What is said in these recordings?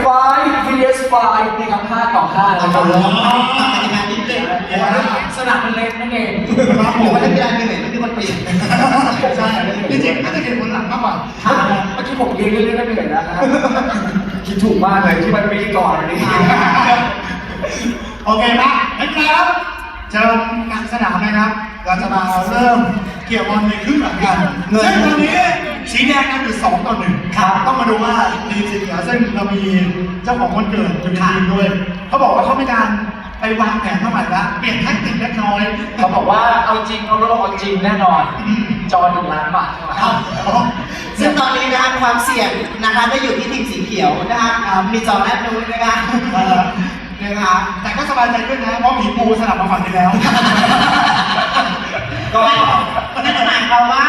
ไฟ vs ไฟนี่ครับ5ต่อ5นะคโอ้รับโหกติกานิดเดียวสนามมันเล็กนั่นเองครับผมว่าเล่นกีฬาเหนื่อยไม่มีคนเปลี่ยนใช่จริงๆน่าจะเห็นผลหลังมากกว่าเมื่อกี้ผมยืนเล่นๆก็เหนื่อยแล้วนะครับคิดถูกมากเลยที่มันปีก่อนนี่โอเคปะนักกีฬาครับเชิญกลางสนามนะครับ เราจะมาเริ่มเกี่ยวบอลในครึ่งหลังกันซึ่งตอนนี้สีแดงนำอยู่สองต่อหนึ่งครับต้องมาดูว่าทีมสีเขียวซึ่งเรามีเจ้าของวันเกิดอยู่ในทีมด้วย เขาบอกว่าเขามีการไปวางแผนมาใหม่แล้วเปลี่ยนแท็กติกเล็กน้อยเขาบอกว่าเอาจริงเอาโลกเอาจริงแน่นอน จอหนึ่งล้านบาทใช่ไหมครับซึ่งตอนนี้นะคะความเสี่ยงนะคะได้อยู่ที่ทีมสีเขียวนะคะอ่ามีจอแรกนู้นนะคะเออ นะคะแต่ก็สบายใจขึ้นนะเพราะหมีปูสลับมาฝั่งนี้แล้วก็นั่นหมายความว่า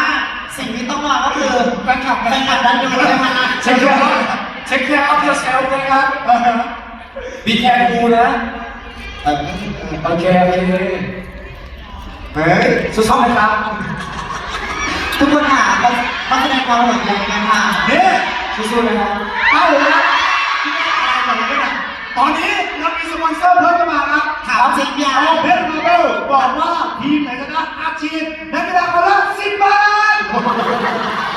สิ่งที่ต้องรอก็คือแฟนคลับแฟนคลับด้านนู้นนะคะเช็คแคร์เช็คแคร์ of yourself นะครับเออ be careful นะเออโอเคโอเคเฮ้ยสู้ๆนะครับทุกคนค่ะต้องแสดงความห่วงใยนะคะนี่สู้ๆนะครับเอาละที่นี่อะไรกันเนี่ย ตอนนี้เรามีสปอนเซอร์เพิ่มเข้ามาครับถามจริงยาเอาเพชรมาเบลบอกว่าทีมไหนชนะอาชีพนักกีฬาคนละสิบบาท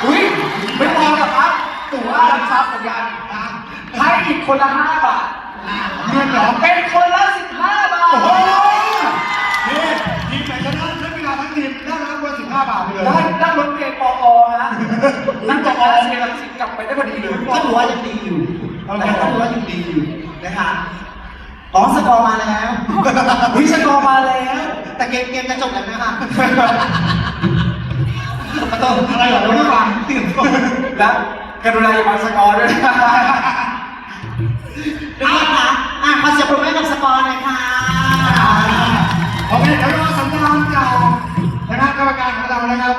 อุ้ยไม่พอกับครับตั๋วรับทรัพย์เหมือนกันให้อีกคนละ5บาทเงินเหรอเป็นคนละ15บาทโอ้โหนี่ทีมไหนชนะนักกีฬาทั้งทีมได้รับเงินสิบห้าบาทไปเลยได้นั่งรถเมล์ปอนะนั่งจากอาเซียนลังสิตกลับไปได้พอดีเลยก็ถือว่ายังดีอยู่นะคะก็ถือว่ายังดีอยู่ นะคะอ๋อสกอร์มาแล้ววิชกรมาแล้ว แต่เกมเกมจะจบแล้วนะคะอะไรเหรอไม่ฟังและกรุณาอย่ามาสกอร์ด้วยนะเอาละค่ะอะขอเสียงปรบมือให้กับสกอร์หน่อยค่ะโอเคเดี๋ยวรอสัญญาณจากคณะกรรมการของเรานะครับ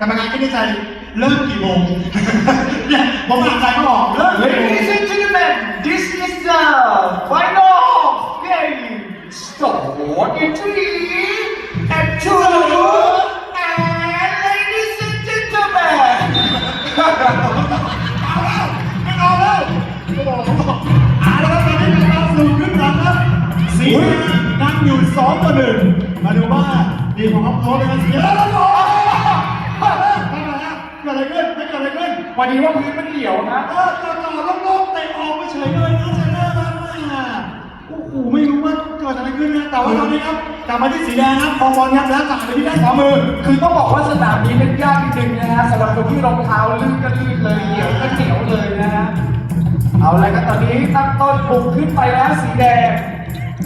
กรรมการคิดในใจเริ่มกี่โมงเนี่ยผมอ่านใจเขาออกเริ่มกี่โมง Ladies and gentlemen, this is the final game. Start in three and two. And ladies and gentlemen. เอาแล้วไม่เอาแล้วโอ้โหเอาแล้วครับตอนนี้เป็นการสู่ขึ้นหลังครับสีนำอยู่สองต่อหนึ่งมาดูว่าทีของอัพโหลดเป็นเสียแล้วโอ้โหทำไมฮะเกิดอะไรขึ้นไม่เกิดอะไรขึ้นวันนี้ว่าพื้นมันเหนียวนะ ว่าเกิดอะไรขึ้นนะแต่ว่าตอนนี้ครับกลับมาที่สีแดงครับคองบอลครับแล้วจ่ายไปที่ด้านขวามือ คือต้องบอกว่าสนามนี้เป็นยากจริงๆนะฮะสำหรับคนที่รองเท้าลื่นก็ลื่นเลยเหนียวก็เหนียวเลยนะฮะเอาละครับตอนนี้ตั้งต้นปลุกขึ้นไปแล้วสีแดง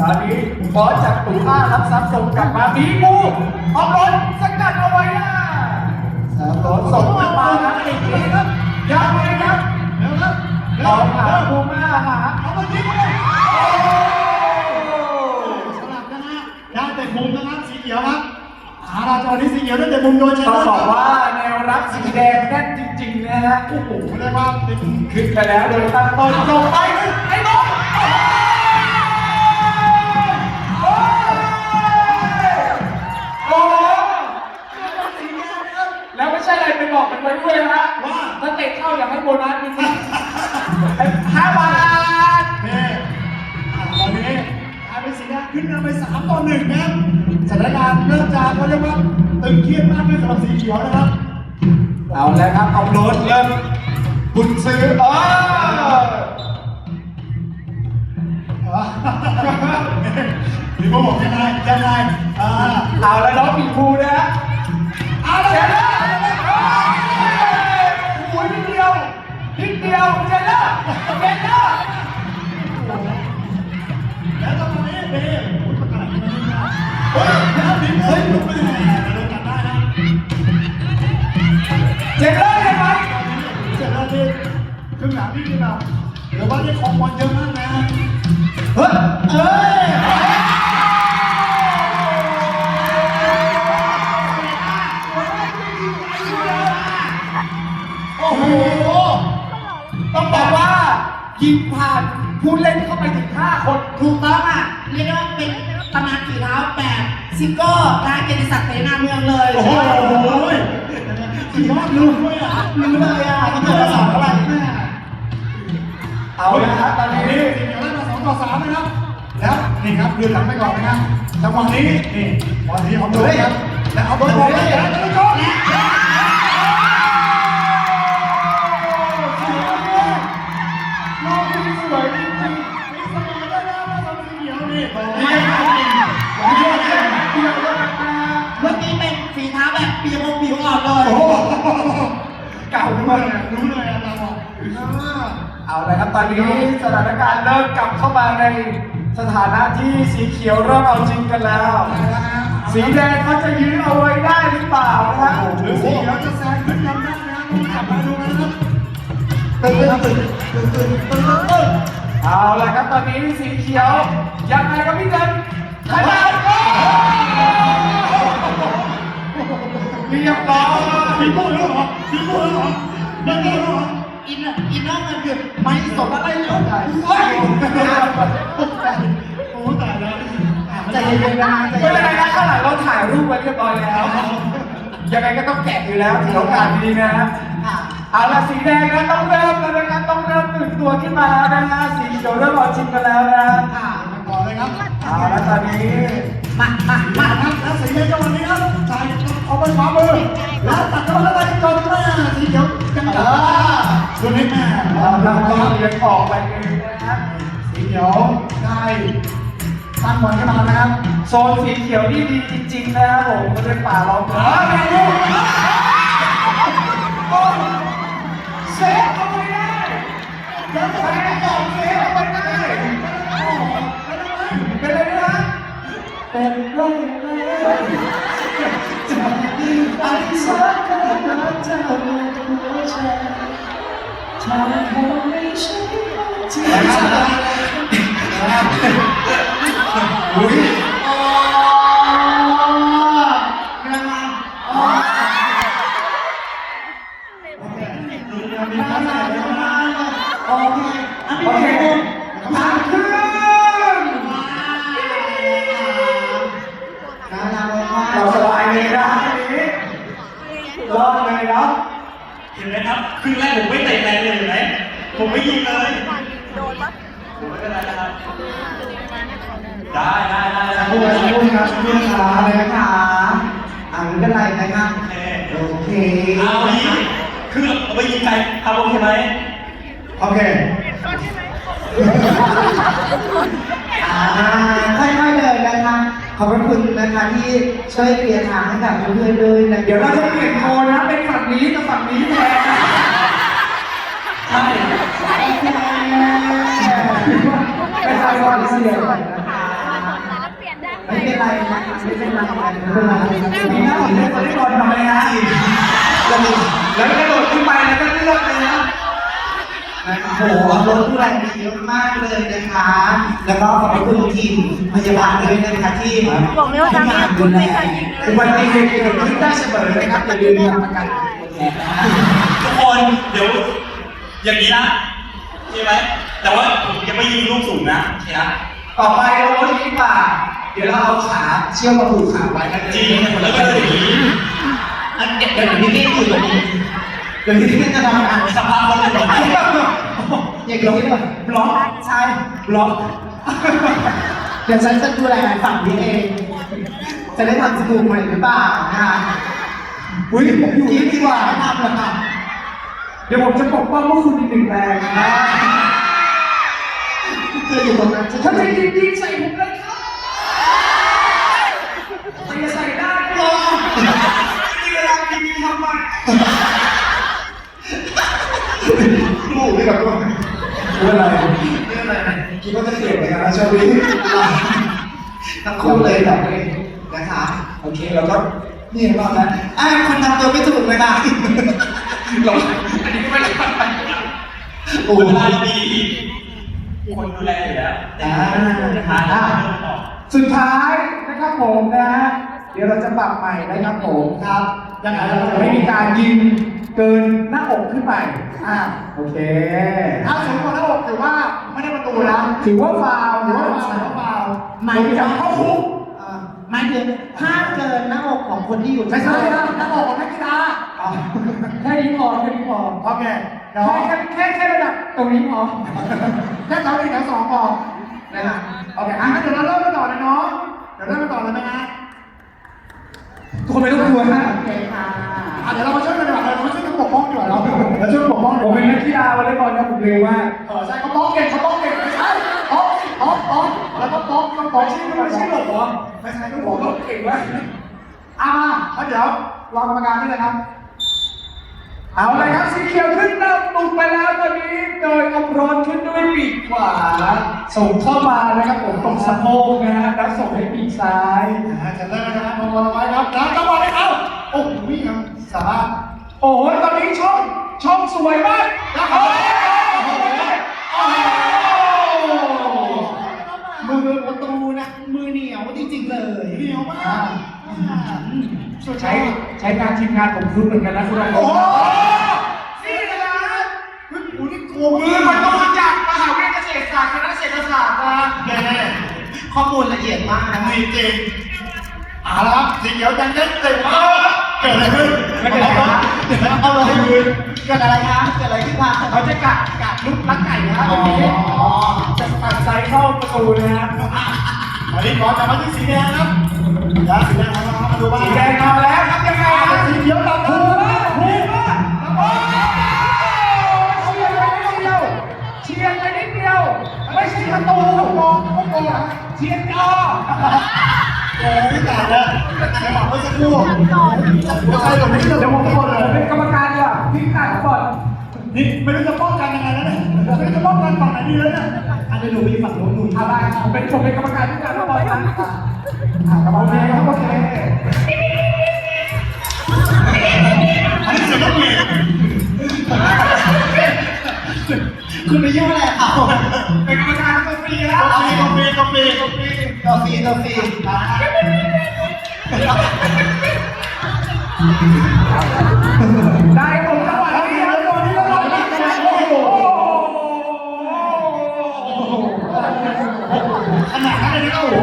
ตอนนี้บอสจากตู่ห้ารับทรัพย์ส่งกลับมาบีบูออกรถสกัดเอาไว้นะสามรถส่งกลับมานะอีกทีครับยังไงครับเร็วครับเร็ลวองหาเร็วบูม่าหาเอามายิงเลยสลับนะฮะได้แต่มุมนะครับสี เขียวครับอาราจอนี้สีเขียวได้แต่มุมโดยเชนต้เนองอร์บอกว่าแนวรับสีแดงแน่นจริงๆนะฮะโอ้โหเรียกว่าเป็นขึ้นไปแล้วโดยตั้งต้นจบไปไอ้บอลโอ้โหแล้วไม่ใช่อะไรไปบอกกันไว้ด้วยนะว่าถ้าเตะเข้าอยากให้โบนัสนิดนึงห้าบาทนี่อะตอนนี้กลายเป็นสีแดงขึ้นนำไปสามต่อหนึ่งนะครับ สถานการณ์เริ่มจากเขาเรียกว่าตึงเครียดมากขึ้นสำหรับสีเขียวนะครับ เอาแล้วครับเอาโรถเริ่มบุญซื้อเออพี่โบบอกยังไงยังไงอ่าเอาแล้วน้องปีภูนะฮะเอาเจละนเนอร์โอ้ยนิดเดียวนิดเดียวเจนเนอร์เจนเนอร์แล้ว เฮ้ยลุกไปเลยโดนจับได้นะเจนเนอร์ใช่ไหมเสร็จแล้วทีครึ่งหลังนี่คือแบบเดี๋ยวว่าได้ของบอลเยอะมากนะเฮ้ยเอ้ยโอ้โหต้องบอกว่ายิงผ่านผู้เล่นเข้าไปถึง 5 คนถูกต้องอะ แบบซิโก้และเกียรติศักดิ์เสนาเมืองเลยโอ้โหสุดยอดลูกด้วยอะรู้เลยอะเขาเกิดมาสอนเท่าไหร่เอาละครับตอนนี้นี่สีเขียวได้มาสองต่อสามนะครับ แล้วนี่ครับยืนหลังไปก่อนนะครับจังหวะนี้นี่บอลที่ของดูครับ แล้วเอาบอลบอลไปแล้วแล้วก็ มงผิวอ่อนเลยโอ้โหเก่ามากเลยรู้เลยอะเราอะเอาละครับตอนนี้สถานการณ์เริ่มกลับเข้ามาในสถานะที่สีเขียวเริ่มเอาจริงกันแล้วสีแดงเขาจะยื้อเอาไว้ได้หรือเปล่านะครับหรือสีเขียวจะแซงขึ้นนำได้นะครับต้องกลับมาดูนะครับตึ้งตึ้งตึ้งตึ้งตึ้งตึ้งตึ้งเอาละครับตอนนี้สีเขียวยังไงครับพี่เดนขนาดก็เรียบร้อยมีพูดแล้วเหรอมีพูดแล้วเหรอมีพูดแล้วเหรออินอะอินนอกมันคือไม่สนอะไรเลยโอ้ยโอ้ตายแล้วใจเย็นๆนะไม่เป็นไรนะข้างหลังเราถ่ายรูปไว้เรียบร้อยแล้วยังไงก็ต้องแกะอยู่แล้วถือโอกาสดีนะๆค่ะเอาละสีแดงนะต้องเริ่มแล้วนะครับต้องเริ่มตื่นตัวขึ้นมาแล้วนะฮะสีเขียวเริ่มเอาจริงกันแล้วนะค่ะมาก่อนเลยครับเอาละตอนนี้มามามาครับแล้วสีเขียวจังหวะ เอาละก็เลี้ยงออกไปเองนะฮะสีเขียวได้ตั้งบอลขึ้นมานะครับโซนสีเขียวนี่ดีจริงๆนะครับผมมันเป็นป่าเราเออแม่ลูกเซฟเอาไว้ได้เดี๋ยวไปออเซฟเอาไว้ได้เป็นไรนะเป็นไรแล้วจะดีไปสักขนาดเธอหัวใจ ทำให้ไม่ใช่ที่จะ อุ้ย อ๋อเรื่องมันอ๋อ มีการใส่แล้วนะ โอเคอัน โอ นี้ เค เป็น ทางขึ้น การทำอะไรมา เราสบายเลยนะทีนี้รอดเลยเนาะ เห็นไหมครับครึ่งแรกผมไม่เตะแรงเลยเห็นไหมผมไม่ยิงเลย โดนปะ ผมไม่เป็นไรนะครับ ได้ได้ได้ สักครู่สักครู่ครับสักครู่ขาเลยนะคะอ่าไม่เป็นไรนะครับ โอเค โอเค เอายิงคือเอาไปยิงใคร ทำโอเคไหมโอเคอ่าค่อยๆเลยนะคะ ขอบพระคุณนะคะที่ช่วยเคลียร์ทางให้กับเพื่อนๆด้วยนะเดี๋ยวเราจะเปลี่ยนโทนนะเป็นฝั่งนี้กับฝั่งนี้แทนนะใช่ไม่ใช่ฝั่งเสียงเปลี่ยนได้ไหมไม่เป็นไรนะคะไม่เป็นไรไม่เป็นไรมีหน้าผมเป็นคนที่บอลทำไมฮะแล้วกระโดดขึ้นไปแล้วก็เลือกเลยนะ โอ้โหรถผู้แรงดีมากเลยนะคะ แล้วก็ขอบพระคุณทีมพยาบาลด้วยนะคะที่บอกไม่ว่าจะทำไม่งานคุดูณแลไม่เคยยิงเลอุยบัติเหตุเกิดขึ้นได้เสมอนะครับอย่าลืมทำประกันอุบัติเหตุนะฮะทุกคนเดี๋ยวอย่างนี้นะใช่ไหมแต่ว่าผมยังไม่ยิงลูกสูงนะโอเคนะต่อไปเราลดนี้ป่าเดี๋ยวเราเอาขาเชือกมาผูกขาไว้นะจริงแล้วก็จะอย่างนี้อันเดี๋ยวเดี๋ยวพี่พี่อยู่ตรงนี้เดี๋ยวพี่พี่จะทำงานสภาพคนเลยหมด อย่างนี้เลยบล็อกใช่บล็อก เดี๋ยวฉันจะดูแลฝั่งนี้เอง จะได้ทำสกูปใหม่หรือเปล่านะคะอุ้ยผมอยู่ที่นี่ที่ดีกว่าว่าให้ทำเหรอคะเดี๋ยวผมจะปกป้องพวกคุณอีกหนึ่งแรงนะเธออยู่ตรงนั้นถ้าจะยิงยิงใส่ผมเลยครับจะใส่ได้หรอนี่เวลายิงทำไม ลูกนี่กับตัว เรื่องอะไรเรื่องอะไรคิดว่าจะเปลี่ย นไปทั้งคู่เลยแบบนี้นะคะ โอเคแล้วก็นี่เห็นะนะอ่าคุณทำตัวไม่ถูกเลยค่ะเราอันนี้ไม่ได้โอ้โหลาดีคนดูแลอยู่แล้วแต่ทานได้ไม่ต้องสุดท้ายนะครับผมนะฮะเดี๋ยวเราจะปรับใหม่นะครับผมครับ ยังไงเราเราจะจะไม่ไม่มีมีการการยิงเกินหน้าอกขึ้นไป อ่าโอเคถ้าสูงกว่าหน้าอกถือว่าไม่ได้ประตูนะถือว่าฟาวล์ถือว่าฟาวล์ถือว่าฟาวล์หมายถึงจะเข้าคุกเอ่อหมายถึงถ้าเกินหน้าอกของคนที่อยู่ไม่ใช่นะหน้าอกของนักกีฬาอ๋เอาแค่นี้พอแค่นี้พอโอเคเดี๋ยวแค่แค่แค่ระดับตรงนี้พอแค่สองอีกแค่สองพอนะฮะโอเคอะงั้นเดี๋ยวเราเริ่มกันต่อเลยเนาะเดี๋ยวเริ่มกันต่อเลยไหมฮะทุกคนไม่ต้องกลัวนะโอเคค่ะอะ เราเราช่วยกันปกป้องดีผมกเป็นว่านักกีฬาวอลเลย์บอลนะผมเร็วมากเออใช่เขาป้องเก่งเขาป้องเก่งไม่ใช่ป้องป้องป้องแล้วก็ป้องต้องป้องไม่ใช่ไม่ใช่หรอกเหรอไม่ใช่ก็ผป้อมงก็เก่งมากอะมาแล้วเดี๋ยวรอกรรมการนี่เลยครับ เอาเลยครับสีเขียวขึ้นนำตุกไปแล้วตอนนี้โดยอมรอนขึ้นด้วยปีกขวา ส่งเข้ามานะครับผมตรงสะโพกนะฮะแล้วส่งให้ปีกซ้ายอ่าจะเริ่มนะครับมองบอลไว้ครับแล้วจังหวะนี้เอาโอ้โหวิ่งครับสามารถโอ้โหตอนนี้ช่อง ช่องสวยมากแล้วโอ้โอ้โหโหมือประตูนะมือเหนียวจริงๆเลยเหนียวมากสุดใช้ใช้ใช้การทีมงานผมคุ้นเหมือนกันนะคุณอาโอ้โหนี่นะเฮ้ยโอ้นี่โกงมือมันต้องจากมหาวิทยาลัยเกษตรศาสตร์คณะเศรษฐศาสตร์มาแน่ข้อมูลละเอียดมากๆอันะนนี้จริงเอาละครับสีเขียวยังเล่นเต็มมาก เกิดอะไรขึ้นไม่เป็นไรครับเอาเลยเกิดอะไรคะเกิดอะไรขึ้นคะเขาจะกัดกัดลูกลักไก่นะครับวันนี้จะตัดไซส์เข้าประตูนะครับอันนี้ขอจับมาที่สีแดงครับแล้วสีแดงมามาดูบ้างสีแดงมาแล้วครับยังไงสีเขียวดำถูกมากถูกมากโอ้เชียร์ไปนิดเดียวเชียร์ไปนิดเดียวไม่ใช่ประตูมองมองมองเชียร์จอ โอ้ยตายแล้วจังหวะเมื่อสักครู่ไม่ใช่หรอกไม่ใช่เดี๋ยวผมทุกคนเลยเป็นกรรมการดีกว่าพี่ตัดก่อนนี่ไม่รู้จะป้องกันยังไงแล้วเนี่ยไม่รู้จะป้องกันฝั่งไหนดีแล้วเนี่ยอันนี้หนูมีฝั่งโน้นหนูอะไรผมเป็นผมเป็นกรรมการที่การบอลนะอ่ากรรมการครับโอเคอันนี้เสียงนกหวีดคุณไปยุ่งอะไรเขา ต่อฟรีต่อฟรีได้ผมจังหวะนี้แล้วตัวนี้แล้วตัวนี้โอ้โหขนาดนั้นเลยนะโอ้โห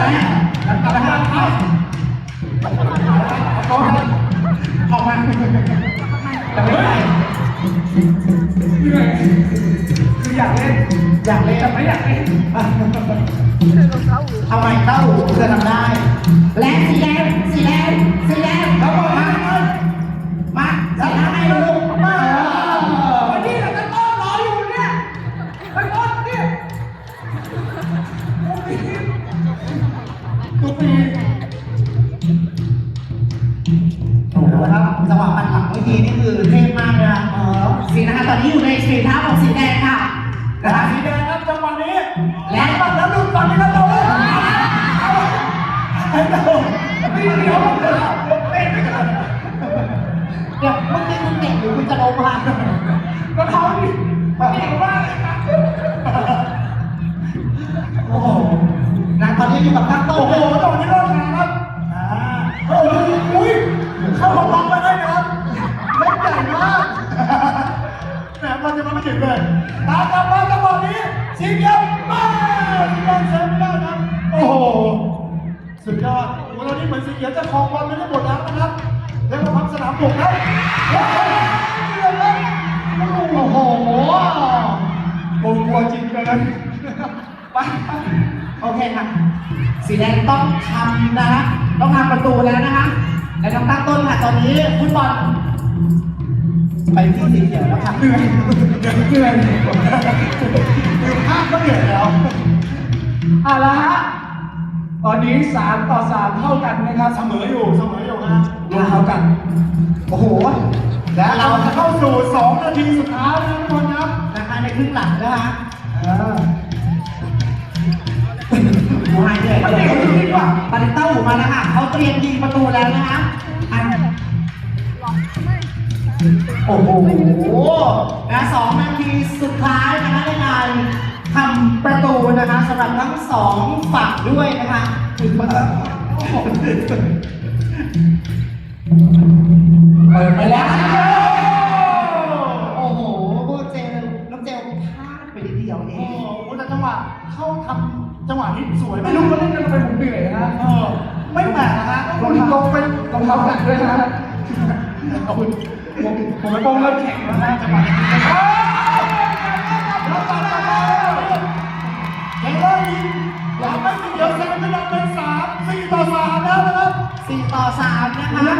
อาเองไปแล้วกมาเอาออกมาแต่ไม่ได้เหนื่อยคืออยากเล่น อยากเล่นแต่ไม่อยากเล่นเอาใหม่เข้าเพื่อทำได้ และสีแดง ด็กหรือคุณจะล้มค่ะก็เขาดิเก่งมากเลยครับโอ้โหนะตอนนี้อยู่กับตั้งต้นโอ้โหตอนนี้เริ่มงานครับอ่าโอ้โหอุ้ยเข้าของบล็อกไปได้นะครับเล่นใหญ่มากแหมมันจะมาไม่ถึงเลยตามกลับมาจังหวะนี้สีเขียวมาสีแดงเซฟไม่ได้ครับโอ้โหสุดยอดโอ้โหตอนนี้เหมือนสีเขียวจะครองบอลไม่ได้หมดแล้วนะครับเรียกว่าพักสนามบุกครับ จริงเลยไปโอเคค่ะ สีแดงต้องทำนะฮะต้องทำประตูแล้วนะคะ และน้องตั้งต้นค่ะ ตอนนี้ฟุตบอลไปที่สีเขียวแล้วค่ะเหนื่อยเหนื่อยคือภาพก็เหนื่อยแล้วเอาละฮะตอนนี้สามต่อสามเท่ากันนะครับเสมออยู่เสมออยู่นะเท่ากัน โอ้โห และเราจะเข้าสู่2นาทีสุดท้ายนะทุกคนครับนะ รึ่งหลังนะคะเออหูหายเหนื่อยเลยปาริต้าหูมาแล้วค่ะเขาเตรียมยิงประตูแล้วนะคะอันโอ้โหนะสองนาทีสุดท้ายนะคะในการทำประตูนะคะสำหรับทั้งสองฝั่งด้วยนะคะถึงมาเปิดไปแล้ว นี้สวยไม่รู้เขาเล่นกันทำไมผมเหนื่อยนะเออไม่แปลกนะฮะรองเท้าเป็นรองเท้าหนักด้วยนะขอบคุณผมผมไม่ป้องเริ่มแข็งแล้วนะจังหวะนี้เฮ้ยหลังไม่เดี๋ยวเซนเป็นเป็นสามสี่ต่อสามแล้วนะครับสี่ต่อสามนะคะ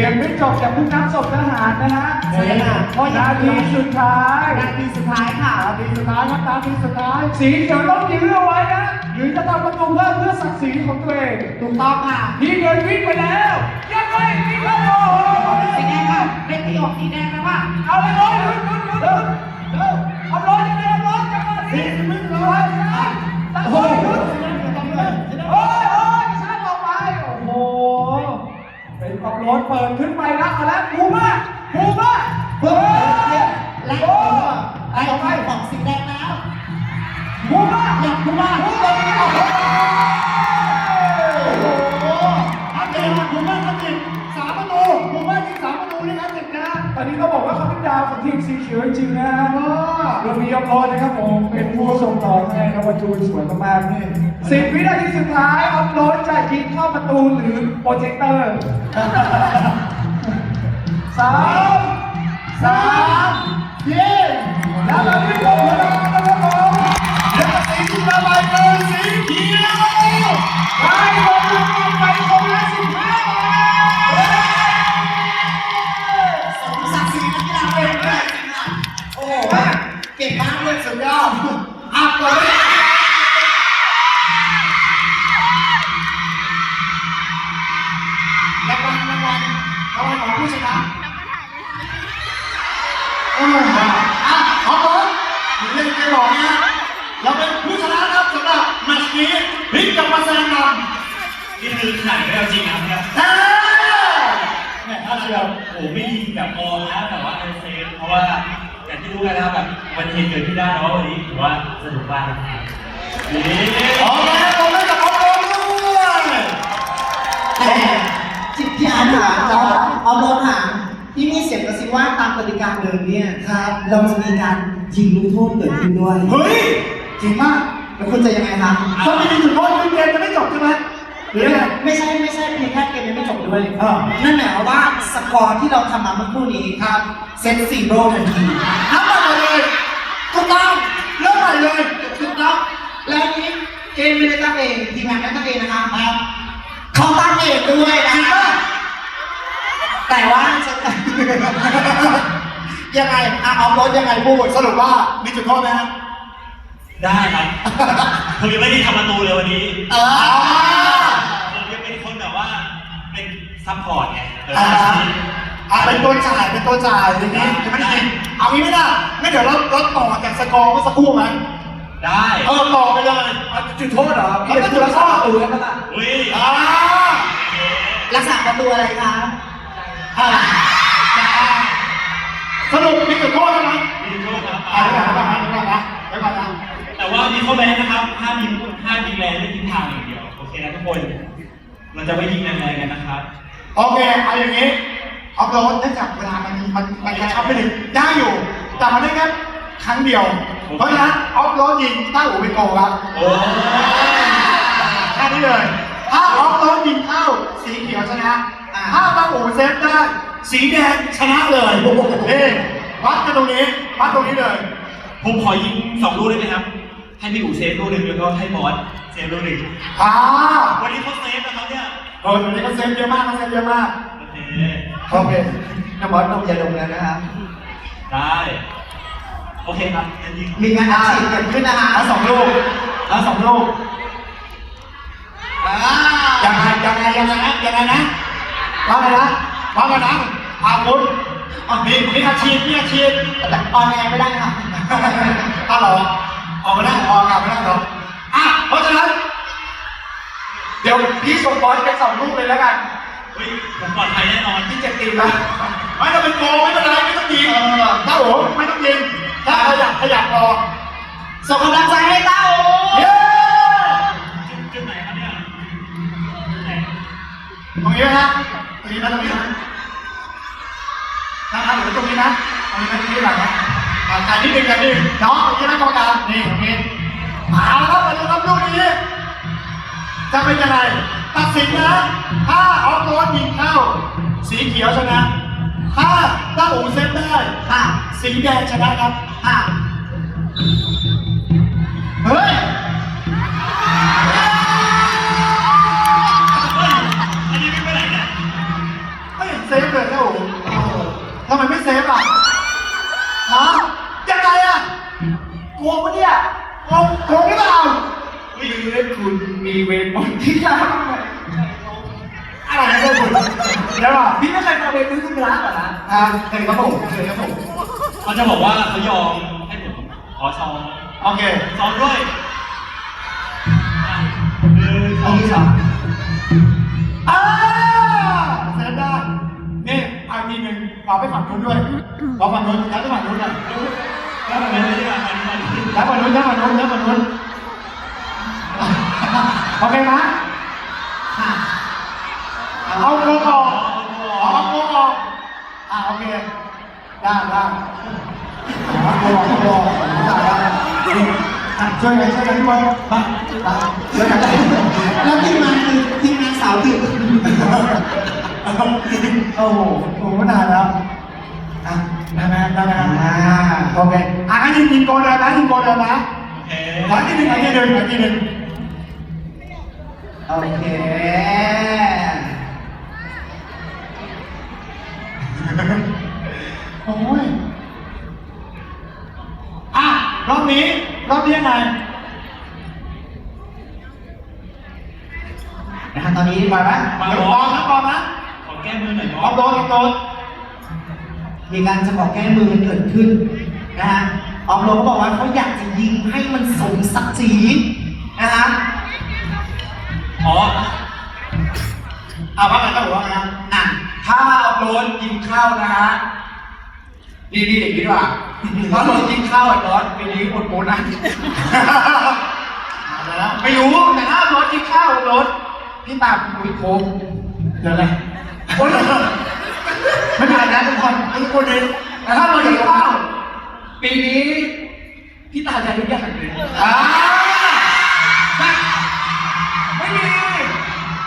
เกมไม่จบจากผู้นับศพทหารนะฮะใช่ค่ะเพราะนาทีสุดท้าย นาทีสุดท้ายค่ะ นาทีสุดท้ายครับนาทีสุดท้าย สีเขียวต้องยื้อเอาไว้นะหรือจะทำประตูเพิ่มเพื่อศักดิ์ศรีของตัวเองถูกต้องค่ะพี่เดินวิ่งไปแล้วยังไงวิ่งแล้วโอ้โหสีแดงค่ะเป็นประโยคสีแดงนะว่าเอาเลยเลยหยุดหยุดหยุดหยุดเร็วเอารถจะเร็วรถจะมาดิวิ่งเลยตั้งโอ้ยหยุดโอ้ย รถเปิดขึ้นไปแล้วเอาแล้วภูมาภูมาเพิ่เฮ้มยและโอ้ไอ้ไอ้ของสีแดงแล้วภูมาอยับขึ้นมาภูมา อนนี้ก็บอกว่าเขาเป็นดาวของทีมสีเขียวจริงๆนะโดยมียอมรอนะครับผม เป็นผู้ส่งต่อให้นวัตจูนสวยมากๆนี่สิบวินาทีสุดท้ายออฟโรดจะยิงเข้าประตูหรือโปรเจคเตอร์สามสามยิงแล้วเราที่ผมเวลานะครับผมเด็กสีสุดระบายเป็นสีเขียวไปคนล สัญญาอักเลยรางวัลรางวัลรางวัลของผู้ชนะอออะขอบคุณเรียนไปบอกนะเราเป็นผู้ชนะครับสำหรับแมตช์นี้พิกกับมาแซงนำนี่คือขนาดไม่เอาจริงนะครับแม่ถ้าเราโอ้ไม่ยิงแบบมองนะแต่ว่าเซฟเพราะว่า รู้กันนะครับแบบวันเหตุเกิดขึ้นได้เนาะวันนี้ถือว่าสนุกมากนะครับนี่โอเคผมเล่นกับเขาด้วยแต่จิตที่อาหาเอาเอารถหางที่มีเสียงกระซิบว่าตามกติกาเดิมเนี่ยครับ เราจะมีการยิงลูกโทษเกิดขึ้นด้วย เฮ้ยจริงมากแล้วคุณจะยังไงครับถ้าไม่มีจุดโทษคือเกมจะไม่จบใช่ไหม หรือยังไงไม่ใช่ไม่ใช่เพียงแค่เกมยังไม่จบด้วยอ่า นั่นหมายความว่าสกอร์ที่เราทำมาเมื่อครู่นี้ครับเซตสี่โรทันทีนับใหม่เลยถูกต้องเริ่มใหม่เลยถูกต้องแล้วนี้เกมไม่ได้ตั้งเองทีมงานไม่ได้ตั้งเองนะครับเขาตั้งเองด้วยนะจริงป่ะแต่ว่าจะ ยังไงอะออฟรถยังไงพูดสรุปว่ามีจุดโทษไหมครับได้ครับ ผมยังไม่ได้ทำประตูเลยวันนี้ เออ ผมยังเป็นคนแบบว่าเป็น ซัพพอร์ตไงเอออ่าอ่าเป็นตัวจ่ายเป็นตัวจ่ายอย่างนี้ยังไม่ได้ยินเอางี้ไม่ได้ไม่เดี๋ยวเราเราต่อจากสกอร์เมื่อสักครู่ไหมได้เออต่อไปเลยจุดโทษเหรอพี่จะจุดละสามประตูแล้วนะอุ้ยอ่ารักษาประตูอะไรคะอ่าสรุปมีจุดโทษใช่ไหมมีโทษครับอ่าเดี๋ยวก่อนนะเดี๋ยวก่อนนะเดี๋ยวก่อนนะแต่ว่ามีข้อแม้นะครับห้ามยิงห้ามยิงแรงไม่ทิศทางอย่างเดียวโอเคนะทุกคน เราจะไม่ยิงแรงๆกันนะครับ โอเคเอาอย่างนี้ออฟโรดเนื่องจากเวลามันมันมันกระชับไปหนึ่งได้อยู่ แต่มันได้แค่ครั้งเดียว เพราะฉะนั้นออฟโรดยิงต้าหูเป็นโกครับโอ้แค่นี้เลย ถ้าออฟโรดยิงเข้าสีเขียวชนะ ถ้าต้าหูเซฟได้สีแดงชนะเลยเอ้วัดกันตรงนี้วัดตรงนี้เลย ผมขอยิงสองลูกได้ไหมครับ ให้พี่อู๋เซฟลูกหนึ่งแล้วก็ให้บอสเซฟลูกหนึ่งอ่าวันนี้เขาเซฟนะครับเนี่ย เออวันนี้เขาเซฟเยอะมากเขาเซฟเยอะมากโอเค โอเคน้ำบอลต้องอย่าดมแล้วนะครับ ได้ โอเคครับงั้นยิงมีงานอัดฉีดเกิดขึ้นนะคะเอาสองลูกเอาสองลูกอ่ายังไงยังไงยังไงนะยังไงนะว่าไงนะว่าไงนะอาวุธอะมีมีอาชีพมีอาชีพแต่ออนแอร์ไม่ได้ค่ะอ้าวเหรอออกมาได้ออกกลับไม่ได้เหรออะเพราะฉะนั้น เดี๋ยวพี่ส่งบอลไปสองลูกเลยแล้วกัน เฮ้ยผมปลอดภัยแน่นอน พี่เจ็ดตีนะไม่ต้องเป็นโกงไม่เป็นไรไม่ต้องยิงถ้าโหไม่ต้องยิงถ้าขยับขยับพอส่งกำลังใจให้เต้าเย้จุดจุดไหนครับเนี่ยรงนี้นะตรงนี้นะตรงนี้นะนะครับหรือตรงนี้นะตรงนี้นะตรงนี้หลังนะอ่าการนิดนึงการนิดนึงน้องตรงนี้นะกรรมการนี่ตรงนี้เอาละครับมาดูครับลูกนี้ จะเป็นยังไงตัดสินนะ ถ้าออฟโรดยิงเข้า สีเขียวชนะ ถ้าตั้งอูเซฟได้ค่ะสีแดงชนะครับค่ะเฮ้ยอันนี้ไม่ไปไหนนี่ยไม่เห็นเซฟเลยนะโอ้โหทำไมไม่เซฟอะฮะยังไงอะโกงปะเนี่ยโกงโกงหรือเปล่า เล่นคุณมีเวรบนที่ยากอะไรนะโกงคุณเดี๋ยวก่อนพี่ไม่เคยมาเวรซื้อคุณร้านเหรอนะอ่าเคยครับผมเคยครับผมเขาจะบอกว่าเขายอมให้ผมขอซองโอเคซองด้วยอะหนึ่งสองสามอ่าเซฟได้นี่เอาทีหนึ่งขอไปฝั่งนู้นด้วยขอฝั่งนู้นแล้วไปฝั่งนู้นหน่อยแล้วทำไมไม่ได้มาอันนี้มาอันนี้แล้วฝั่งนู้นแล้วฝั่งนู้นแล้วฝั่งนู้น โอเคนะค่ะเอาโกงออกเอาโกงออกอ่าโอเค ได้ได้เอาโกงออกโกงออกได้ได้อะช่วยกันช่วยกันทุกคนมามาช่วยกันแล้วทีมงานคือทีมงานสาวถึกโอ้โหโอ้โหนานแล้วอะได้ไหมได้ไหมอ่าโอเคอะงั้นยิงยิงโกนเลยนะยิงโกนเลยนะโอเคขอที่หนึ่งขอที่หนึ่งขอที่หนึ่ง โอเค โอ้ย อะ รอบนี้ รอบนี้ยังไงนะคะตอนนี้ไปไหมมาเดี๋ยวบบออลนะบอลนะขอแก้มือหน่อยออฟโดนออฟโดนมีการจะขอแก้มือกันเกิดขึ้นนะฮะออมโลก็บอกว่าเขาอยากจะยิงให้มันสมศักดิ์ศรีนะฮะ อ๋ออะว่าไงก็หัวานะอะถ้าเอาโดนยิงเข้าวนะฮะดีดีอย่างนี้ดีกว่าถ้าโดนยิงเข้าไอ้บอสปีนี้หมดโบนัสเอาแล้วไม่รู้แต่ถ้ารถยิงเข้าวรถพี่ตาคุยโค้งเดี๋ยวเลยโอ้ยไม่เป็นนะทุกคนทุกคนเองแต่ถ้ารถยิงเข้าวปีนี้พี่ตาจะทุกอย่างเลยอ่า ม่มี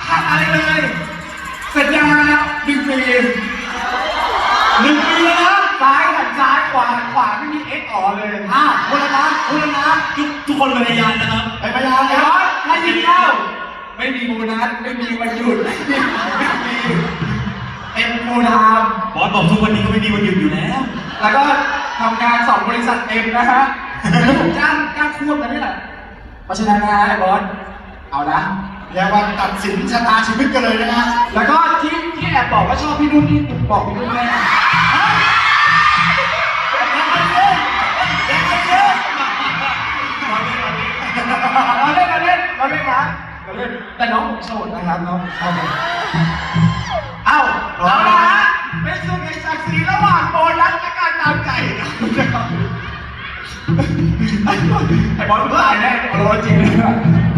ขาดอะไรเลยสัญญาดึงปีหนึ่งปีแล้วนะซ้ายหันซ้ายขวาหันขวาไม่มีเอ็กออเลยอะคนละนะคนละนะทุกทุกคนเป็นพยานนะครับไปพยานไอ้นะบอสถ้ายิงเข้าไม่มีโบนัสไม่มีวันหยุดไม่มีไม่มีเต็มโบนัสบอสบอกทุกวันนี้ก็ไม่มีวันหยุดอยู่แล้ว แล้วก็ทำงานสองบริษัทเต็มนะฮะแล้วผมจ้างจ้างควบกันนี่แหละเพราะฉะนั้นนะไอ้บอสเอานะ เรียกว่าตัดสินชะตาชีวิตกันเลยนะฮะแล้วก็ที่ที่แอบบอกว่าชอบพี่นุ่นนี่ผมบอกพี่นุ่นแม่เราเล่นเราเล่นเราเล่นนะเราเล่นแต่น้องผมโสดนะครับน้องเอาไปเอ้าเอาละฮะเป็นสุดในศักดิ์ศรีระหว่างโบนัสและการตามใจนะครับไอ้บอลมึงตายแน่เอาโรจริงเลย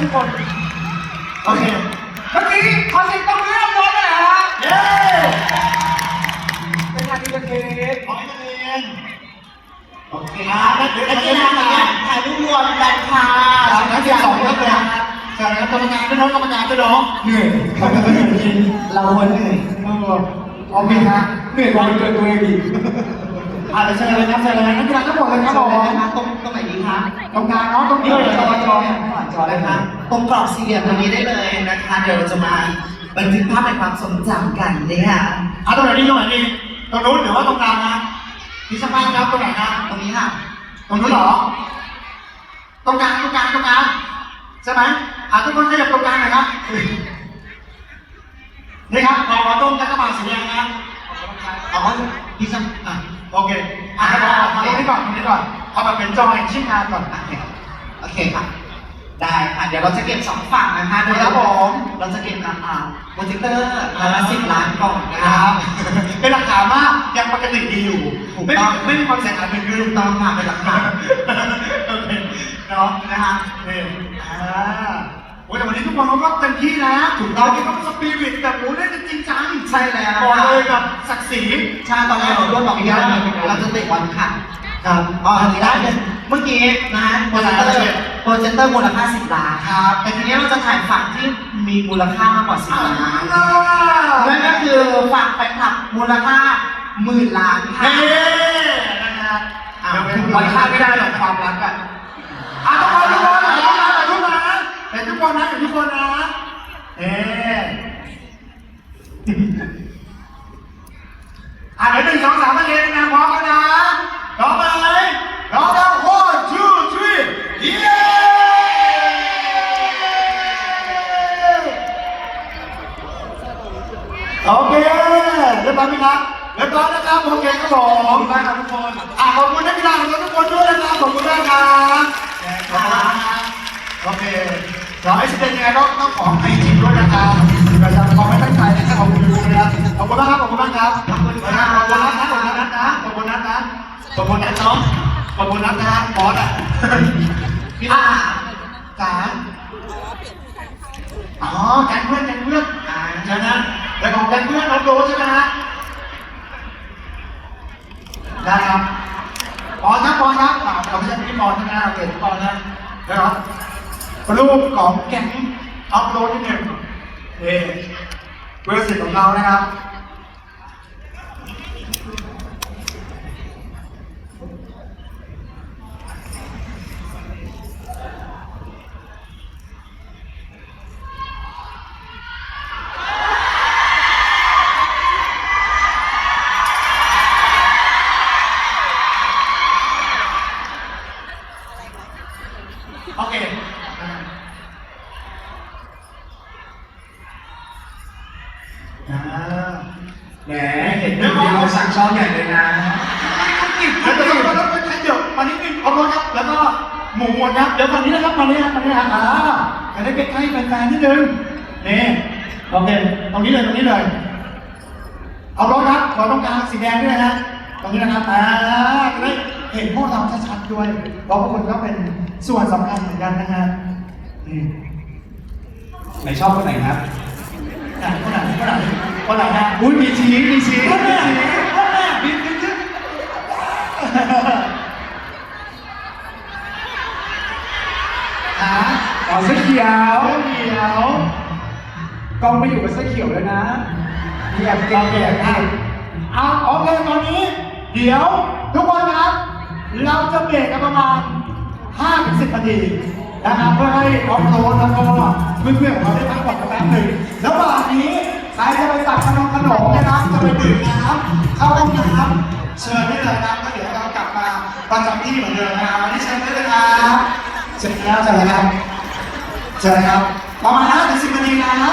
ท่านั้นนะทุกคน โอเค เมื่อกี้ขอเสียงตบมือให้บอลหน่อยฮะเย้เป็นงานดีเทนขอให้ตัวเองโอเคครับแล้วทีนี้นะคะถ่ายรูปรวมกันค่ะสามนัดสิบสองครับเลยสามนัดกรรมการด้วยน้องกรรมการด้วยน้องเหนื่อยเราคนเหนื่อยเออโอเคฮะเหนื่อยกว่าวันเกิดตัวเองอีกอ่าเดี๋ยวเชิญเลยครับเชิญเลยนักกีฬาทั้งหมดเลยครับผมนะคะตรงตรงไห นดีคะตรงกลางเนาะตรงนี้จเลยอจอจจออไม่หวานจอนะคะตรงกรอบสี่เหลี่ยมตรงนี้ได้เลยนะคะเดี๋ยวเราจะมาบันทึกภาพในความทรงจำกันนะคะอะตรงไหนดีตรงไหนดีตรงนู้นหรือว่าตรงกลางนะพี่ช่างภาพครับตรงไหนนะตรงนี้ค่ะตรงนู้นเหรอตรงกลางตรงกลางตรงกลางใช่ไหมอะทุกคนขยับตรงกลางหน่อยครับนี่ครับขอขอตรงแล้วก็มาสีแดงนะเอาว่าพี่ช่างอะโอเคอะให้เก่อนตรงนี้ก่อนเอาแบบเป็นจอแห่งชิ้นงานก่อนโอเคโอเคค่ะ ได้ค่ะ เดี๋ยวเราจะเก็บสองฝั่งนะคะโดยครับผมเราจะเก็บราคาโปรเจคเตอร์ละสิบล้านกล่องนะคครัรับบเป็นหลักฐานว่ายังปกติดีอยู่ถูกไม่ต้มีองไม่มีความเสียหายเกิดขึ้นถูกต้องค่ะเป็นหลักฐานโอเคเนาะนะฮะนี่อ่าโอ้ยแต่วันนี้ทุกคนเขาก็เต็มที่นะถูกต้องที่เขาสปิริตแบบโอ้เล่นกันจริงจังใช่แล้วบอกค่ะเลยแบบศักดิ์ศรีใช่ตอนแรกเราร่วมบอกอีกอย่างหนึ่งเราจะเตะบอลค่ะ ครับอ๋ออันนี้ได้เลยเมื่อกี้นะฮะโปรเจคเตอร์โปรเจคเตอร์มูลค่าสิบล้านครับแต่ทีนี้เราจะถ่ายฝั่งที่มีมูลค่ามากกว่าสิบอ่าล้านนั่นก็คือฝั่งแฟนคลับมูลค่าหมื่นล้านค่ะเฮ้นะครับอ่าเดี๋ยวมันค่าไม่ได้หรอกความรักอะอะทุกคนทุกคนทุกคนนะเห็นทุกคนนะเห็นทุกคนนะเอ๊ะอะเดี๋ยวหนึ่งสองสามมาเรียนนะพร้อมกันนะ รียบร้อยไหมครับเรียบร้อยนะครับโอเคครับผมได้ครับทุกคนอะขอบคุณนักกีฬาของเราทุกคนด้วยนะครับขอบคุณมากครับขอบคุณมากครับโอเคเดี๋ยวไอ้สิเดนยังไงก็ต้องขอให้จริงด้วยนะครับแต่จะขอไม่ตั้งใจนะครับขอบคุณทุกคนนะครับขอบคุณมากครับขอบคุณมากครับขอบคุณครับขอบคุณนัทนะขอบคุณนัทนะขอบคุณนัทนะขอบคุณนัทเนาะขอบคุณนัทนะบอสอะพี่อ่าจ๋าอ๋อแกงเพื่อนแกงเพื่อนอ่าใช่ไหมแต่ของแกงเพื่อนน้องโดใช่ไหมฮะ ได้ครับปอนครับปอนครับอ่าเราไม่ใช่พี่ปอนใช่ไหมฮะโอเคพี่ปอนนะนะครับรูปของแก๊งอัพโหลดนิดหนึ่งเอ่เบอร์สิบของเรานะครับ โอเคอ่าแหมเห็น เรื่องที่เราสั่งช่องใหญ่เลยนะ แล้วเดี๋ยวเราต้องไปเดี๋ยวมานิดนึงเอารถครับ แล้วก็หมูหมดครับ เดี๋ยวฝั่งนี้นะครับมานี้ครับมานี้ครับอ่าจะได้ใกล้ๆแฟนๆนิดนึงนี่โอเค ตรงนี้เลย ตรงนี้เลย เอารถครับ ขอตรงกลางสีแดงด้วยนะฮะ ตรง นี้นะครับอ่าจะได้เห็นพวกเราชัดๆด้วย เพราะพวกคนก็เป็นส่วนสำคัญเหมือนกันนะฮะนี่ไหนชอบคนไหนครับไหนคนไหนคนไหนคนไหนฮะอุ้ยมีชี้มีชี้คนไหนมีชี้คนไหนบิ๊กบิ๊กจิ๊กฮะอ๋อเสื้อเขียวเอาเดียวกล้องไม่อยู่กับเสื้อเขียวเลยนะมีแอบเก่งแอบให้เอาโอเคตอนนี้ เดี๋ยวทุกคนครับ เราจะเบรกกันประมาณ5-10นาทีนะครับเพื่อให้ออฟโรดแล้วก็เพื่อนๆของเราได้พักผ่อนกันแป๊บหนึ่งแล้วระหว่างนี้ใครจะไปตักขนมขนมนะครับจะไปดื่มน้ำเข้าห้องน้ำเชิญได้เลยนะครับแล้วเดี๋ยวเรากลับมาประจำที่เหมือนเดิมนะครับวันนี้เชิญได้เลยครับเชิญแล้วเชิญเลยครับเชิญครับประมาณ5-10นาทีนะ